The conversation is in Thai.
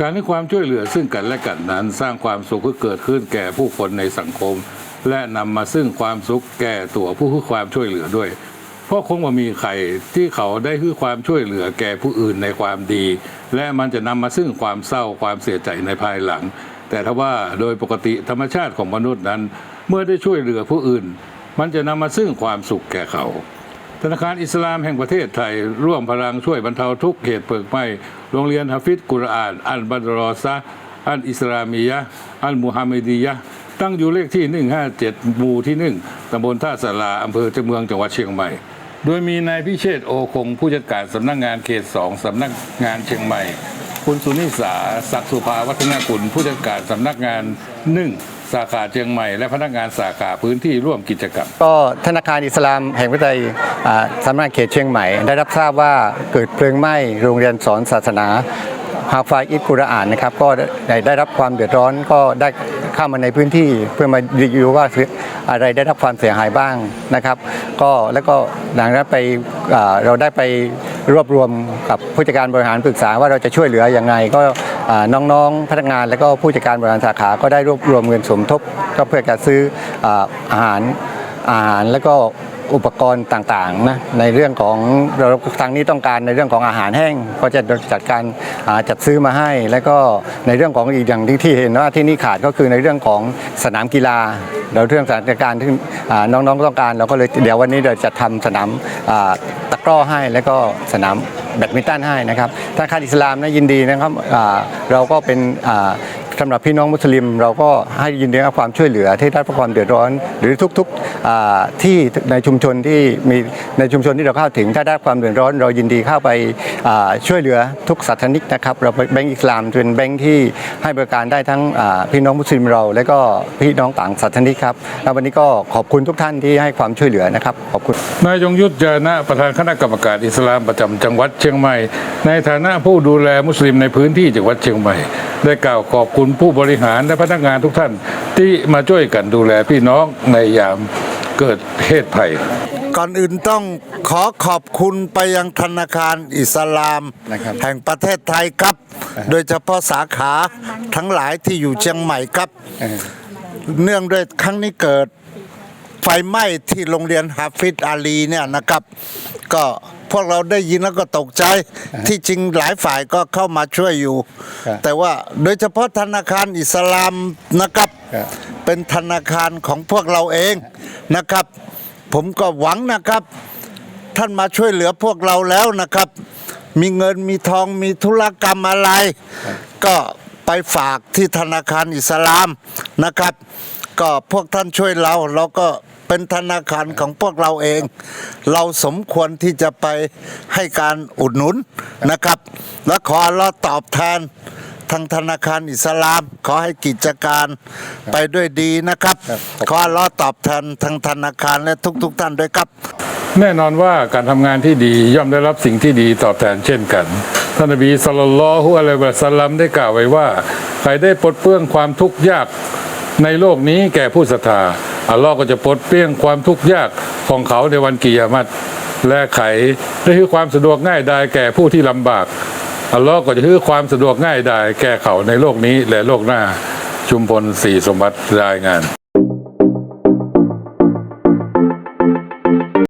การให้ความช่วยเหลือซึ่งกันและกันนั้นสร้างความสุขให้เกิดขึ้นแก่ผู้คนในสังคม และนำมาซึ่งความสุขแก่ตัวผู้ให้ความช่วยเหลือด้วย เพราะคงว่ามีใครที่เขาได้ให้ความช่วยเหลือแก่ผู้อื่นในความดี และมันจะนำมาซึ่งความเศร้าความเสียใจในภายหลัง แต่ถ้าว่าโดยปกติธรรมชาติของมนุษย์นั้น เมื่อได้ช่วยเหลือผู้อื่น มันจะนำมาซึ่งความสุขแก่เขา ธนาคารอิสลามแห่งประเทศไทย ร่วมพลังช่วยบรรเทาทุกข์เหตุเพลิงไหม้โรงเรียนฮะฟิดกุรอาน อันบันรอซะอันอิสลามียะอันมุฮัมมัดียะตั้งอยู่เลขที่ 157 หมู่ที่ 1ตำบลท่าสาราอำเภอเจาเมืองจังหวัดเชียงใหม่ โดยมีนายพิเชษโอคง ผู้จัดการสำนักงานเขต2สำนักงานเชียงใหม่ คุณสุนิสา ศักดิ์สุภาวัฒนกุล ผู้จัดการสำนักงานหนึ่ง สาขาเชียงใหม่และพนักงานสาขาพื้นที่ร่วมกิจกรรม ก็ธนาคารอิสลามแห่งประเทศไทยอ่าสำนักงานเขตเชียงใหม่ ได้รับทราบว่าเกิดเพลิงไหม้โรงเรียนสอนศาสนาฮาฟาอิดกุรอานนะครับก็ได้ได้รับความเดือดร้อนก็ได้เข้ามาในพื้นที่เพื่อมาดูว่าอะไรได้รับความเสียหายบ้างนะครับก็แล้วก็หลังนั้นไปอ่าเราได้ไปรวบรวมกับผู้จัดการบริหารปรึกษาว่าเราจะช่วยเหลืออยังไงก็ น้องๆพนักงานและก็ผู้จัดการบริหารสาขาก็ได้รวบรวมเงินสมทบ ก็เพื่อการซื้ออาอาหารอาหารแล้วก็อุปกรณ์ต่างๆนะในเรื่องของเราทางนี้ต้องการในเรื่องของอาหารแห้ง ก็จะจัดการาจัดซื้อมาให้ แล้วก็ในเรื่องของอีกอย่างที่ที่เห็นว่าที่นี่ขาดก็คือในเรื่องของสนามกีฬาเราเรื่องสถานการณ์ที่น้องๆต้องการเราก็เลยเดี๋ยววันนี้เราจะทำสนามตะกร้อให้แล้วก็สนาม แบดมินตันให้นะครับธนาคารอิสลามนะยินดีนะครับเราก็เป็น อ่าสำหรับพี่น้องมุสลิม เราก็ให้ยินดีกับความช่วยเหลือที่ได้รับความเดือดร้อน หรือทุกๆที่ในชุมชนที่มีในชุมชนที่เราเข้าถึงถ้าได้รับความเดือดร้อน เรายินดีเข้าไปช่วยเหลือทุกศาสนิกนะครับเราแบงก์อิสลามเป็นแบงก์ที่ให้บริการได้ทั้งพี่น้องมุสลิมเรา และก็พี่น้องต่างศาสนิกครับแล้ววันนี้ก็ขอบคุณทุกท่านที่ให้ความช่วยเหลือนะครับขอบคุณนายยงยุทธเจนะประธานคณะกรรมการอิสลามประจำจังหวัดเชียงใหม่ ในฐานะผู้ดูแลมุสลิมในพื้นที่จังหวัดเชียงใหม่ ได้กล่าวขอบคุณผู้บริหารและพนักงานทุกท่าน ที่มาช่วยกันดูแลพี่น้องในยามเกิดเหตุภัย ก่อนอื่นต้องขอขอบคุณไปยังธนาคารอิสลาม นะครับ แห่งประเทศไทยครับ โดยเฉพาะสาขาทั้งหลายที่อยู่เชียงใหม่ครับ เนื่องด้วยครั้งนี้เกิด ไฟไหม้ที่โรงเรียนฮาฟิดอาลีเนี่ยนะครับ ก็พวกเราได้ยินแล้วก็ตกใจ ที่จริงหลายฝ่ายก็เข้ามาช่วยอยู่ครับแต่ว่าโดยเฉพาะธนาคารอิสลามนะครับครับ เป็นธนาคารของพวกเราเองนะครับ ผมก็หวังนะครับ ท่านมาช่วยเหลือพวกเราแล้วนะครับ มีเงินมีทองมีธุรกรรมอะไร ก็ไปฝากที่ธนาคารอิสลามนะครับ ก็พวกท่านช่วยเราเราก็ เป็นธนาคารของพวกเราเอง เราสมควรที่จะไปให้การอุดหนุนนะครับ และขออัลเราตอบแทนทางธนาคารอิสลาม ขอให้กิจการไปด้วยดีนะครับครับขออัลเราตอบแทนทางธนาคารและทุกๆท่านด้วยครับ แน่นอนว่าการทำงานที่ดีย่อมได้รับสิ่งที่ดีตอบแทนเช่นกันท่านนบีสุลต่านละฮุอะลัยฮิวะสัลลัมได้กล่าวไว้ว่า ใครได้ปลดเปลื้องความทุกข์ยากในโลกนี้แก่ผู้ศรัทธา อัลลอฮ์ก็จะปลดเปลื้องความทุกข์ยากของเขาในวันกิยามัตและไขได้คือความสะดวกง่ายดายแก่ผู้ที่ลำบากอัลลอฮ์ก็จะคือความสะดวกง่ายดายแก่เขาในโลกนี้และโลกหน้าชุมพลสี่สมบัติรายงาน